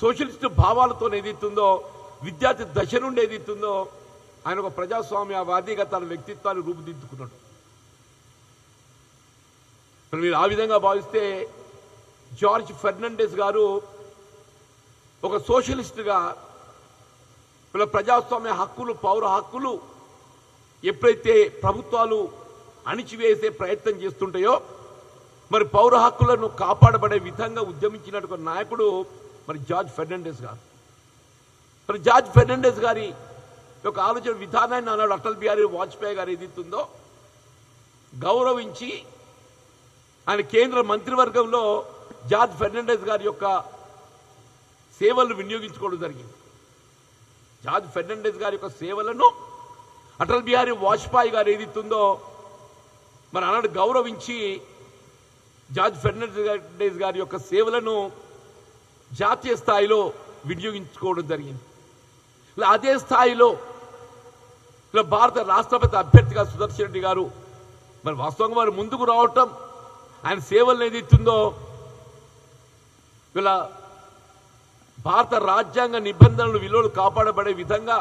Socialist భావాలతో ఏదైతుందో విద్యార్థి దశ నుండి ఏదైతుందో ఆయన ఒక ప్రజాస్వామ్యవాదిగా తన వ్యక్తిత్వాన్ని రూపుదిద్దుకున్నాడు. మరి మీరు ఆ విధంగా భావిస్తే జార్జ్ ఫెర్నాండెస్ గారు ఒక సోషలిస్టుగా వీళ్ళ ప్రజాస్వామ్య హక్కులు పౌర హక్కులు ఎప్పుడైతే ప్రభుత్వాలు అణిచివేసే ప్రయత్నం చేస్తుంటాయో మరి పౌర హక్కులను కాపాడబడే విధంగా ఉద్యమించినట్టు నాయకుడు మరి జార్జ్ ఫెర్నాండెస్ గారు. మరి జార్జ్ ఫెర్నాండెస్ గారి యొక్క ఆలోచన విధానాన్ని అన్నాడు అటల్ బిహారీ వాజ్పేయి గారు ఏదైతుందో గౌరవించి ఆయన కేంద్ర మంత్రివర్గంలో జార్జ్ ఫెర్నాండెస్ గారి యొక్క సేవలను వినియోగించుకోవడం జరిగింది. జార్జ్ ఫెర్నాండెస్ గారి యొక్క సేవలను అటల్ బిహారీ వాజ్పేయి గారు ఏదైతుందో మరి ఆనాడు గౌరవించి జార్జ్ ఫెర్నాండెస్ గారి యొక్క సేవలను జాతీయ స్థాయిలో వినియోగించుకోవడం జరిగింది. ఇలా అదే స్థాయిలో ఇలా భారత రాష్ట్రపతి అభ్యర్థిగా సుదర్శన్ రెడ్డి గారు మరి వాస్తవంగా వారు ముందుకు రావటం ఆయన సేవలను ఏదైతుందో ఇలా భారత రాజ్యాంగ నిబంధనలు విలువలు కాపాడబడే విధంగా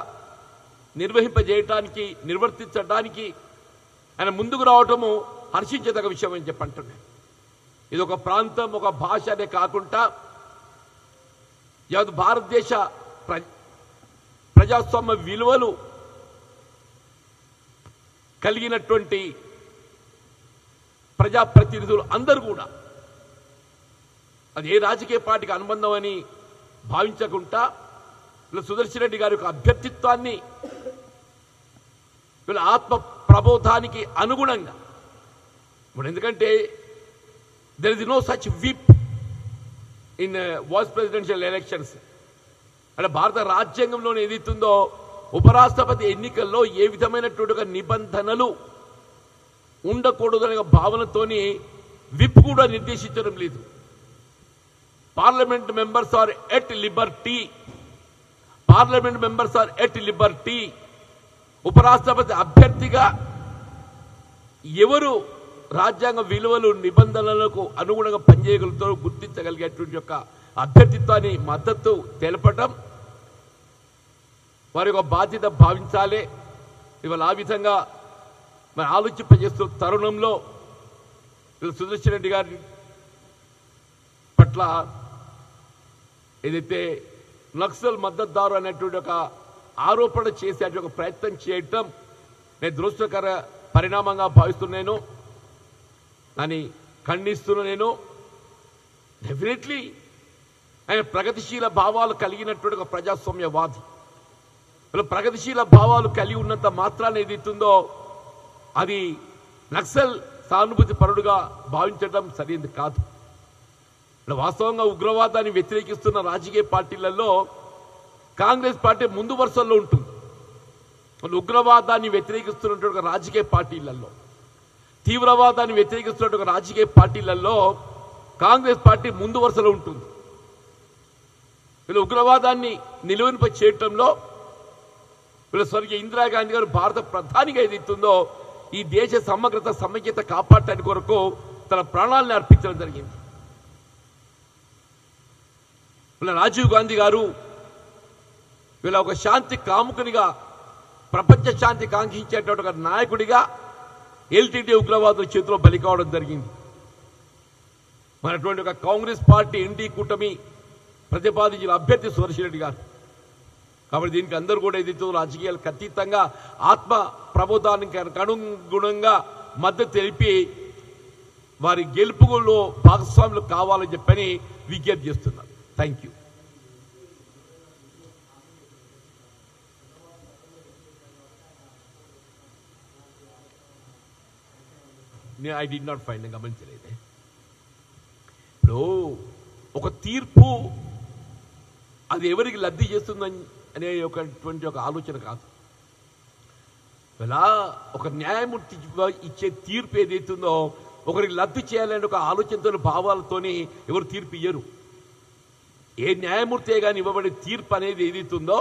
నిర్వహింపజేయటానికి నిర్వర్తించడానికి ఆయన ముందుకు రావటము హర్షించదగ్గ విషయం అని చెప్పంటున్నాను ఇది ఒక ప్రాంతం ఒక భాష అనే కాకుండా యావత్ భారతదేశ ప్ర ప్రజాస్వామ్య విలువలు కలిగినటువంటి ప్రజాప్రతినిధులు అందరూ కూడా అది ఏ రాజకీయ పార్టీకి అనుబంధం అని భావించకుండా వీళ్ళ సుదర్శన్ రెడ్డి గారి యొక్క అభ్యర్థిత్వాన్ని వీళ్ళ ఆత్మ ప్రబోధానికి అనుగుణంగా. ఇప్పుడు ఎందుకంటే there is no such whip in vice presidential elections అంటే భారత రాజ్యాంగంలో ఏదైతుందో ఉపరాష్ట్రపతి ఎన్నికల్లో ఏ విధమైనటువంటి ఒక నిబంధనలు అనే భావనతోని విప్ కూడా నిర్దేశించడం లేదు. Parliament members are at liberty. Parliament members are at liberty. ఉపరాష్ట్రపతి అభ్యర్థిగా ఎవరు రాజ్యాంగ విలువలు నిబంధనలకు అనుగుణంగా పనిచేయగలుగుతారు గుర్తించగలిగేటువంటి యొక్క అభ్యర్థిత్వాన్ని మద్దతు తెలపటం వారి యొక్క బాధ్యత భావించాలి. ఇవాళ ఆ విధంగా మరి ఆలోచింపజేస్తున్న తరుణంలో సుదర్శన్ రెడ్డి గారి పట్ల ఏదైతే నక్సల్ మద్దతుదారు అనేటువంటి ఒక ఆరోపణ చేసే ఒక ప్రయత్నం చేయటం నేను దురదృష్టకర పరిణామంగా భావిస్తున్నాను. అని ఖండిస్తున్న నేను డెఫినెట్లీ ఆయన ప్రగతిశీల భావాలు కలిగినటువంటి ఒక ప్రజాస్వామ్యవాది. ప్రగతిశీల భావాలు కలిగి ఉన్నంత మాత్రాన్ని ఏదైతుందో అది నక్సల్ సానుభూతి పరుడుగా భావించడం సరైనది కాదు. వాస్తవంగా ఉగ్రవాదాన్ని వ్యతిరేకిస్తున్న రాజకీయ పార్టీలలో కాంగ్రెస్ పార్టీ ముందు వరుసల్లో ఉంటుంది. ఉగ్రవాదాన్ని వ్యతిరేకిస్తున్నటువంటి రాజకీయ పార్టీలలో తీవ్రవాదాన్ని వ్యతిరేకిస్తున్నటువంటి ఒక రాజకీయ పార్టీలలో కాంగ్రెస్ పార్టీ ముందు వరుసలో ఉంటుంది. వీళ్ళు ఉగ్రవాదాన్ని నిలువనిపై చేయటంలో వీళ్ళ స్వర్గీయ ఇందిరాగాంధీ గారు భారత ప్రధానిగా ఏదైతుందో ఈ దేశ సమగ్రత సమైక్యత కాపాడటానికి కొరకు తన ప్రాణాలను అర్పించడం జరిగింది. వీళ్ళ రాజీవ్ గాంధీ గారు వీళ్ళ ఒక శాంతి కాముకునిగా ప్రపంచ శాంతి కాంక్షించేటువంటి ఒక నాయకుడిగా ఎల్టీటీ ఉగ్రవాదుల చేతిలో బలి కావడం జరిగింది. మనటువంటి ఒక కాంగ్రెస్ పార్టీ ఎన్డీ కూటమి ప్రతిపాదించిన అభ్యర్థి సురేష్ రెడ్డి గారు. కాబట్టి దీనికి అందరూ కూడా ఏదైతే రాజకీయాలకు అతీతంగా ఆత్మ ప్రబోధానికి అనుగుణంగా మద్దతు తెలిపి వారి గెలుపులో భాగస్వాములు కావాలని చెప్పని విజ్ఞప్తి చేస్తున్నారు. థ్యాంక్ యూ నేను ఐ డి నాట్ ఫైండ్ గమనించలేదే ఇప్పుడు ఒక తీర్పు అది ఎవరికి లబ్ధి చేస్తుందని అనే ఒకటువంటి ఒక ఆలోచన కాదు. ఇలా ఒక న్యాయమూర్తి ఇచ్చే తీర్పు ఏదైతుందో ఒకరికి లబ్ధి చేయాలనే ఒక ఆలోచనతో భావాలతోని ఎవరు తీర్పు ఇయ్యరు. ఏ న్యాయమూర్తి కానీ ఇవ్వబడే తీర్పు అనేది ఏదైతుందో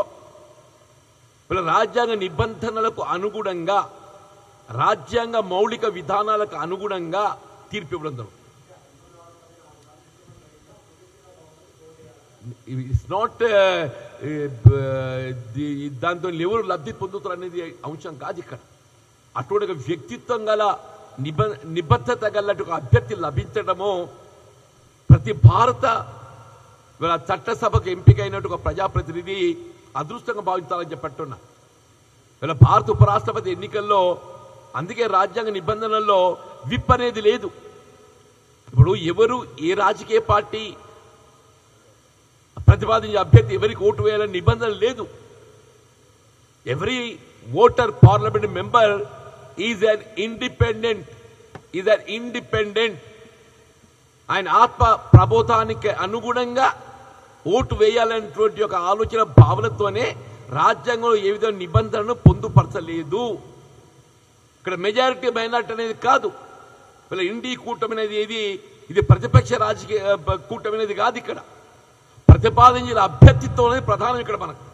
ఇలా రాజ్యాంగ నిబంధనలకు అనుగుణంగా రాజ్యాంగ మౌలిక విధానాలకు అనుగుణంగా తీర్పు ఇవ్వడం జరుగుతుంది. ఇట్స్ నాట్ uh, uh, దాంతో ఎవరు లబ్ధి పొందుతారు అనేది అంశం కాదు ఇక్కడ. అటువంటి వ్యక్తిత్వం గల నిబ నిబద్ధత గలటి అభ్యర్థి లభించడము ప్రతి భారత చట్టసభకు ఎంపికైనట్టు ఒక ప్రజాప్రతినిధి అదృష్టంగా భావించాలని చెప్పట్టున్నా ఇలా భారత ఉపరాష్ట్రపతి ఎన్నికల్లో అందుకే రాజ్యాంగ నిబంధనల్లో విప్ అనేది లేదు. ఇప్పుడు ఎవరు ఏ రాజకీయ పార్టీ ప్రతిపాదించే అభ్యర్థి ఎవరికి ఓటు వేయాలని నిబంధన లేదు. Every voter parliament member is an independent is an independent ఆయన ఆత్మ ప్రబోధానికి అనుగుణంగా ఓటు వేయాలనేటువంటి ఒక ఆలోచన భావనతోనే రాజ్యాంగంలో ఏ విధమైన నిబంధనను పొందుపరచలేదు. ఇక్కడ మెజారిటీ మైనార్టీ అనేది కాదు. ఇలా ఇండి కూటమి అనేది ఏది? ఇది ప్రతిపక్ష రాజకీయ కూటమి అనేది కాదు ఇక్కడ. ప్రతిపాదించిన అభ్యర్థిత్వం అనేది ప్రధానం ఇక్కడ మనకు.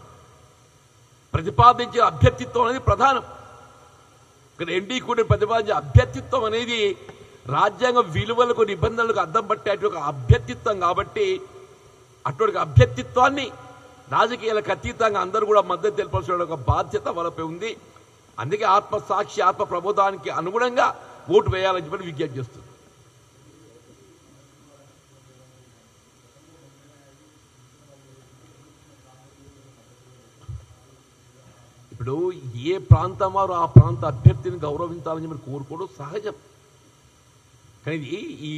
ప్రతిపాదించిన అభ్యర్థిత్వం అనేది ప్రధానం. ఇక్కడ ఎన్డీ కూటమి ప్రతిపాదించే అభ్యర్థిత్వం అనేది రాజ్యాంగ విలువలకు నిబంధనలకు అద్దం పట్టేటువంటి ఒక అభ్యర్థిత్వం కాబట్టి అటువంటి అభ్యర్థిత్వాన్ని రాజకీయాలకు అతీతంగా అందరూ కూడా మద్దతు తెలపాల్సిన ఒక బాధ్యత వాళ్ళపై ఉంది. అందుకే ఆత్మ సాక్షి ఆత్మ ప్రబోధానికి అనుగుణంగా ఓటు వేయాలని చెప్పి విజ్ఞప్తి చేస్తుంది. ఇప్పుడు ఏ ప్రాంతం వారు ఆ ప్రాంత అభ్యర్థిని గౌరవించాలని చెప్పి కోరుకోవడం సహజం. కానీ ఇది ఈ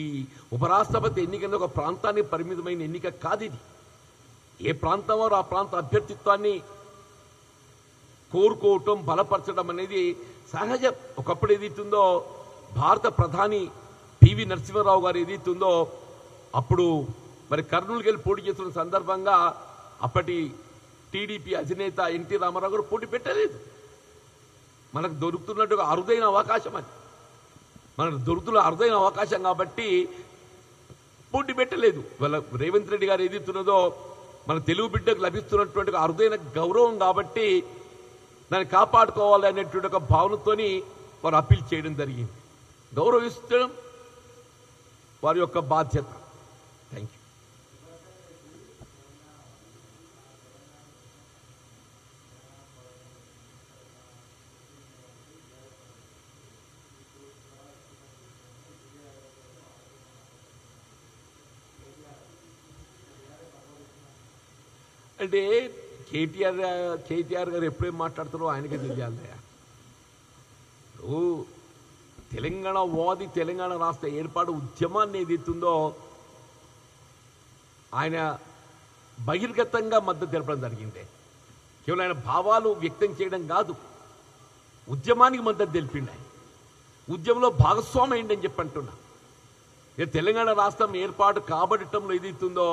ఉపరాష్ట్రపతి ఎన్నిక ఒక ప్రాంతానికి పరిమితమైన ఎన్నిక కాదు ఇది. ఏ ప్రాంతం వారు ఆ ప్రాంత అభ్యర్థిత్వాన్ని కోరుకోవటం బలపరచడం అనేది సహజం. ఒకప్పుడు ఏదైతుందో భారత ప్రధాని పివి నరసింహారావు గారు ఏదైతుందో అప్పుడు మరి కర్నూలుకి వెళ్ళి పోటీ చేస్తున్న సందర్భంగా అప్పటి టీడీపీ అధినేత ఎన్టీ రామారావు గారు పోటీ పెట్టలేదు. మనకు దొరుకుతున్నట్టు అరుదైన అవకాశం అది. మనకు దొరుకుతున్న అరుదైన అవకాశం కాబట్టి పోటీ పెట్టలేదు. వాళ్ళ రేవంత్ రెడ్డి గారు ఏదైతున్నదో మన తెలుగు బిడ్డకు లభిస్తున్నటువంటి అరుదైన గౌరవం కాబట్టి దాన్ని కాపాడుకోవాలి అనేటువంటి ఒక భావనతోని వారు అప్పీల్ చేయడం జరిగింది. గౌరవిస్తడం వారి యొక్క బాధ్యత. థ్యాంక్ యూ అంటే కేటీఆర్ కేటీఆర్ గారు ఎప్పుడేం మాట్లాడతారో ఆయనకే తెలియాలి ఇప్పుడు తెలంగాణ వాది తెలంగాణ రాష్ట్ర ఏర్పాటు ఉద్యమాన్ని ఏదైతుందో ఆయన బహిర్గతంగా మద్దతు తెలపడం జరిగింది. కేవలం ఆయన భావాలు వ్యక్తం చేయడం కాదు ఉద్యమానికి మద్దతు తెలిపిండి ఆయన. ఉద్యమంలో భాగస్వామి అయిందని చెప్పి అంటున్నా. తెలంగాణ రాష్ట్రం ఏర్పాటు కాబట్టడంలో ఏదైతుందో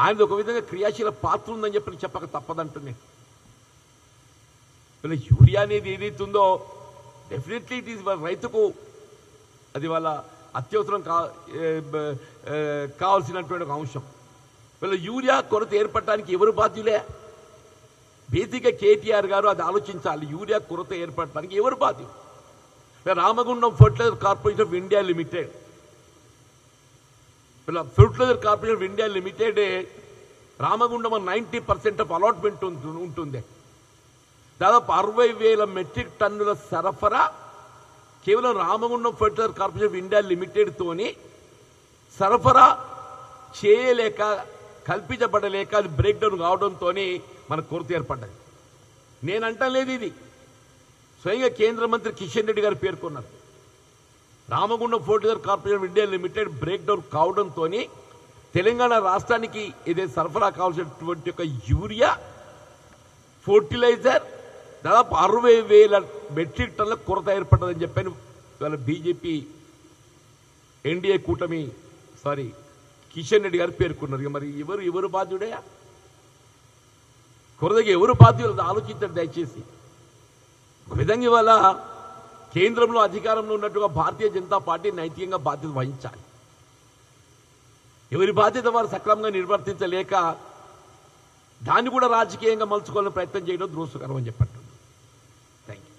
ఆయనది ఒక విధంగా క్రియాశీల పాత్ర ఉందని చెప్పి చెప్పక తప్పదంటుంది. ఇలా యూరియా అనేది ఏదైతుందో డెఫినెట్లీ ఇట్ ఈస్ రైతుకు అది వాళ్ళ అత్యవసరం కా కావాల్సినటువంటి ఒక అంశం. వీళ్ళ యూరియా కొరత ఏర్పడటానికి ఎవరు బాధ్యులే? బేసిక్గా కేటీఆర్ గారు అది ఆలోచించాలి. యూరియా కొరత ఏర్పడటానికి ఎవరు బాధ్యులు? Ramagundam fertiliser corporation of India limited ఇలా fertiliser corporation of India limited Ramagundam ninety percent of allotment ఉంటుంది. దాదాపు అరవై వేల మెట్రిక్ టన్నుల సరఫరా కేవలం Ramagundam fertiliser corporation of India limited సరఫరా చేయలేక కల్పించబడలేక అది బ్రేక్ డౌన్ కావడంతో మన కొరత ఏర్పడ్డది. నేనంటలేదు ఇది. స్వయంగా కేంద్ర మంత్రి కిషన్ రెడ్డి గారు పేర్కొన్నారు. Ramagundam fertiliser corporation India limited break down కావడంతో తెలంగాణ రాష్ట్రానికి ఇదే సరఫరా కావాల్సినటువంటి ఒక యూరియా ఫర్టిలైజర్ దాదాపు అరవై వేల మెట్రిక్ టన్నుల కొరత ఏర్పడ్డదని చెప్పాను ఇవాళ బీజేపీ ఎన్డీఏ కూటమి సారీ కిషన్ రెడ్డి గారు పేర్కొన్నారు. మరి ఎవరు ఎవరు బాధ్యుడయా కొరతగా ఎవరు బాధ్యులు? ఆలోచించండి దయచేసి. ఒక విధంగా ఇవాళ కేంద్రంలో అధికారంలో ఉన్నట్టుగా భారతీయ జనతా పార్టీ నైతికంగా బాధ్యత వహించాలి. ఎవరి బాధ్యత వారు సక్రమంగా నిర్వర్తించలేక దాన్ని కూడా రాజకీయంగా మలుచుకోవాలని ప్రయత్నం చేయడం దృశ్యకరం అని చెప్పండి. థ్యాంక్ యూ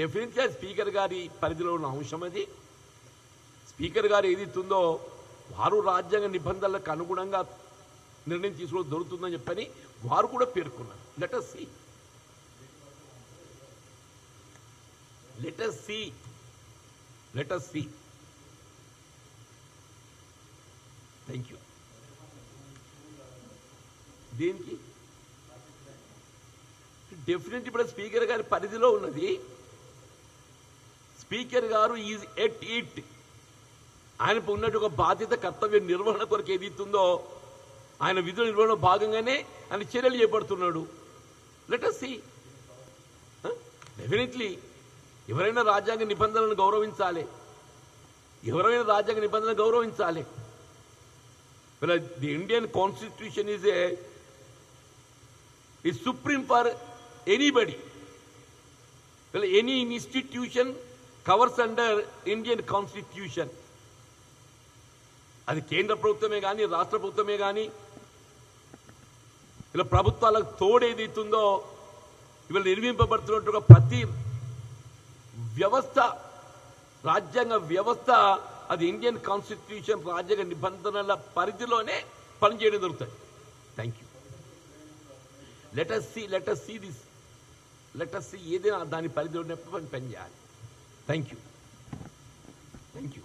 డెఫినెట్గా స్పీకర్ గారి పరిధిలో ఉన్న అంశం అది. స్పీకర్ గారు ఏదైతుందో వారు రాజ్యాంగ నిబంధనలకు అనుగుణంగా నిర్ణయం తీసుకోవడం దొరుకుతుందని చెప్పని వారు కూడా పేర్కొన్నారు. Letter see let see letter see thank you దేనికి? డెఫినెట్ ఇప్పుడు స్పీకర్ గారి పరిధిలో ఉన్నది. స్పీకర్ గారు ఈజ్ ఎట్ ఇట్. ఆయనకు ఉన్నట్టు ఒక బాధ్యత కర్తవ్య నిర్వహణ కొరకు ఏది ఇస్తుందో ఆయన విధుల నిర్వహణ భాగంగానే ఆయన చర్యలు చేపడుతున్నాడు. లెట్ అస్ సి డెఫినెట్లీ ఎవరైనా రాజ్యాంగ నిబంధనలను గౌరవించాలి. ఎవరైనా రాజ్యాంగ నిబంధనలు గౌరవించాలి. Well, the Indian constitution is a is supreme for anybody. Well, any institution covers under Indian constitution. అది కేంద్ర ప్రభుత్వమే కానీ రాష్ట్ర ప్రభుత్వమే కానీ ఇలా ప్రభుత్వాలకు తోడు ఏదైతుందో ఇవాళ నిర్మింపబడుతున్నట్టుగా ప్రతి వ్యవస్థ రాజ్యాంగ వ్యవస్థ అది ఇండియన్ కాన్స్టిట్యూషన్ రాజ్యాంగ నిబంధనల పరిధిలోనే పనిచేయడం జరుగుతుంది. Thank you let us see let see this let see ఏదైనా దాని పరిధిలోనే పని పని చేయాలి. Thank you thank you